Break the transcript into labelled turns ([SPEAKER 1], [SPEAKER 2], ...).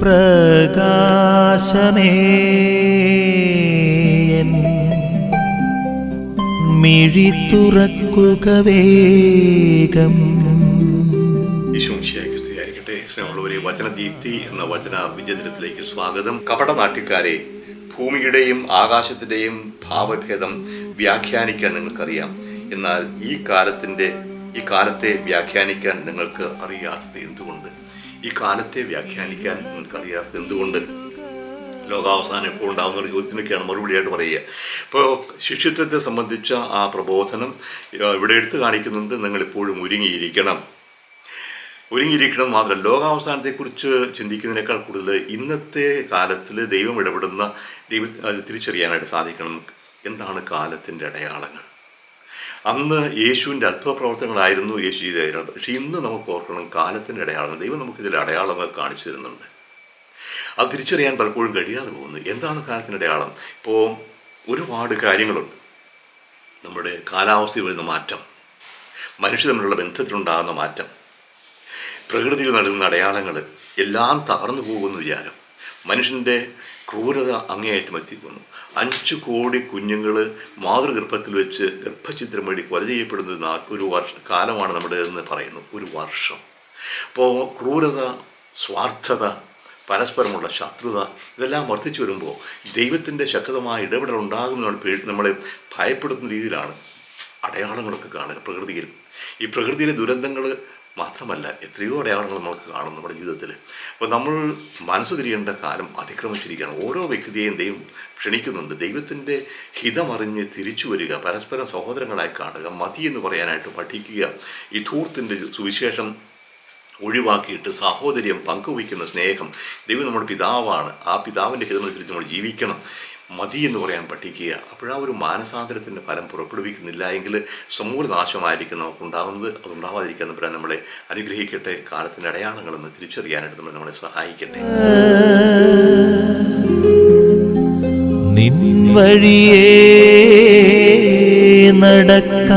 [SPEAKER 1] പ്രകാശമേ. മിഴി തുറക്കുക വേഗം.
[SPEAKER 2] സ്നേഹമുള്ളവരെ വചനദീപ്തി എന്ന വചന വിചിത്രത്തിലേക്ക് സ്വാഗതം. കപട നാട്ടിക്കാരെ ഭൂമിയുടെയും ആകാശത്തിന്റെയും ഭാവഭേദം വ്യാഖ്യാനിക്കാൻ നിങ്ങൾക്കറിയാം. എന്നാൽ ഈ കാലത്തിന്റെ ഈ കാലത്തെ വ്യാഖ്യാനിക്കാൻ നിങ്ങൾക്ക് അറിയാത്തത് എന്തുകൊണ്ട്? ഈ കാലത്തെ വ്യാഖ്യാനിക്കാൻ നമുക്കറിയാത്ത എന്തുകൊണ്ട് ലോകാവസാനം എപ്പോൾ ഉണ്ടാകുന്ന ചോദ്യത്തിനൊക്കെയാണ് മറുപടിയായിട്ട് പറയുക. ഇപ്പോൾ ശിഷ്യത്വത്തെ സംബന്ധിച്ച ആ പ്രബോധനം ഇവിടെ എടുത്തു കാണിക്കുന്നുണ്ട്. നിങ്ങൾ എപ്പോഴും ഒരുങ്ങിയിരിക്കണം. ഒരുങ്ങിയിരിക്കണം മാത്രമല്ല ലോകാവസാനത്തെക്കുറിച്ച് ചിന്തിക്കുന്നതിനേക്കാൾ കൂടുതൽ ഇന്നത്തെ കാലത്തിൽ ദൈവം ഇടപെടുന്ന ദൈവ തിരിച്ചറിയാനായിട്ട് സാധിക്കണം. എന്താണ് കാലത്തിന്റെ അടയാളങ്ങൾ? അന്ന് യേശുവിന്റെ അത്ഭുത പ്രവർത്തനങ്ങളായിരുന്നു യേശു ചെയ്തായിരുന്നു പക്ഷേ ഇന്ന് നമുക്ക് ഓർക്കണം കാലത്തിന്റെ അടയാളങ്ങൾ. ദൈവം നമുക്കിതിൽ അടയാളങ്ങൾ കാണിച്ചു തരുന്നുണ്ട് അത് തിരിച്ചറിയാൻ പലപ്പോഴും കഴിയാതെ പോകുന്നു. എന്താണ് കാലത്തിന്റെ അടയാളം? ഇപ്പോൾ ഒരുപാട് കാര്യങ്ങളുണ്ട്. നമ്മുടെ കാലാവസ്ഥയിൽ വരുന്ന മാറ്റം. മനുഷ്യ തമ്മിലുള്ള ബന്ധത്തിലുണ്ടാകുന്ന മാറ്റം. പ്രകൃതിയിൽ നടക്കുന്ന അടയാളങ്ങൾ എല്ലാം തകർന്നു പോകുന്ന വിചാരം. മനുഷ്യന്റെ ക്രൂരത അങ്ങേയറ്റം എത്തിക്കുന്നു. അഞ്ചു കോടി കുഞ്ഞുങ്ങൾ മാതൃഗർഭത്തിൽ വെച്ച് ഗർഭചിത്രം വഴി കൊല ചെയ്യപ്പെടുന്ന ഒരു വർഷ കാലമാണ് നമ്മുടെ എന്ന് പറയുന്നു. ഒരു വർഷം. അപ്പോൾ ക്രൂരത സ്വാർത്ഥത പരസ്പരമുള്ള ശത്രുത ഇതെല്ലാം വർദ്ധിച്ചു വരുമ്പോൾ ദൈവത്തിന്റെ ശക്തമായ ഇടപെടൽ ഉണ്ടാകുന്ന പേടി നമ്മളെ ഭയപ്പെടുത്തുന്ന രീതിയിലാണ് അടയാളങ്ങളൊക്കെ കാണുക പ്രകൃതിയിൽ. ഈ പ്രകൃതിയിലെ ദുരന്തങ്ങൾ മാത്രമല്ല എത്രയോ അടയാളങ്ങൾ നമുക്ക് കാണും നമ്മുടെ ജീവിതത്തിൽ അപ്പോൾ നമ്മൾ മനസ്സ് തിരിയേണ്ട കാലം അതിക്രമിച്ചിരിക്കുകയാണ്. ഓരോ വ്യക്തിയെയും ദൈവം ക്ഷണിക്കുന്നുണ്ട്. ദൈവത്തിന്റെ ഹിതമറിഞ്ഞ് തിരിച്ചു വരിക പരസ്പരം സഹോദരങ്ങളായി കാണുക മതി എന്ന് പറയാനായിട്ട് പഠിക്കുക ഈ ധൂർത്തിന്റെ സുവിശേഷം ഒഴിവാക്കിയിട്ട് സഹോദര്യം പങ്കുവയ്ക്കുന്ന സ്നേഹം ദൈവം നമ്മുടെ പിതാവാണ്. ആ പിതാവിന്റെ ഹിതമനുസരിച്ച് നമ്മൾ ജീവിക്കണം. മതി എന്ന് പറയാൻ പഠിക്കുക അപ്പോഴാ ഒരു മാനസാന്തരത്തിന്റെ ഫലം പുറപ്പെടുവിക്കുന്നില്ല എങ്കിൽ സമൂലനാശമായിരിക്കും നമുക്കുണ്ടാകുന്നത് അതുണ്ടാവാതിരിക്കാൻ പറയാൻ നമ്മളെ അനുഗ്രഹിക്കട്ടെ. കാലത്തിന്റെ അടയാളങ്ങളെന്ന് തിരിച്ചറിയാനായിട്ട് നമ്മൾ നമ്മളെ സഹായിക്കട്ടെ.
[SPEAKER 1] നിൻ നടക്ക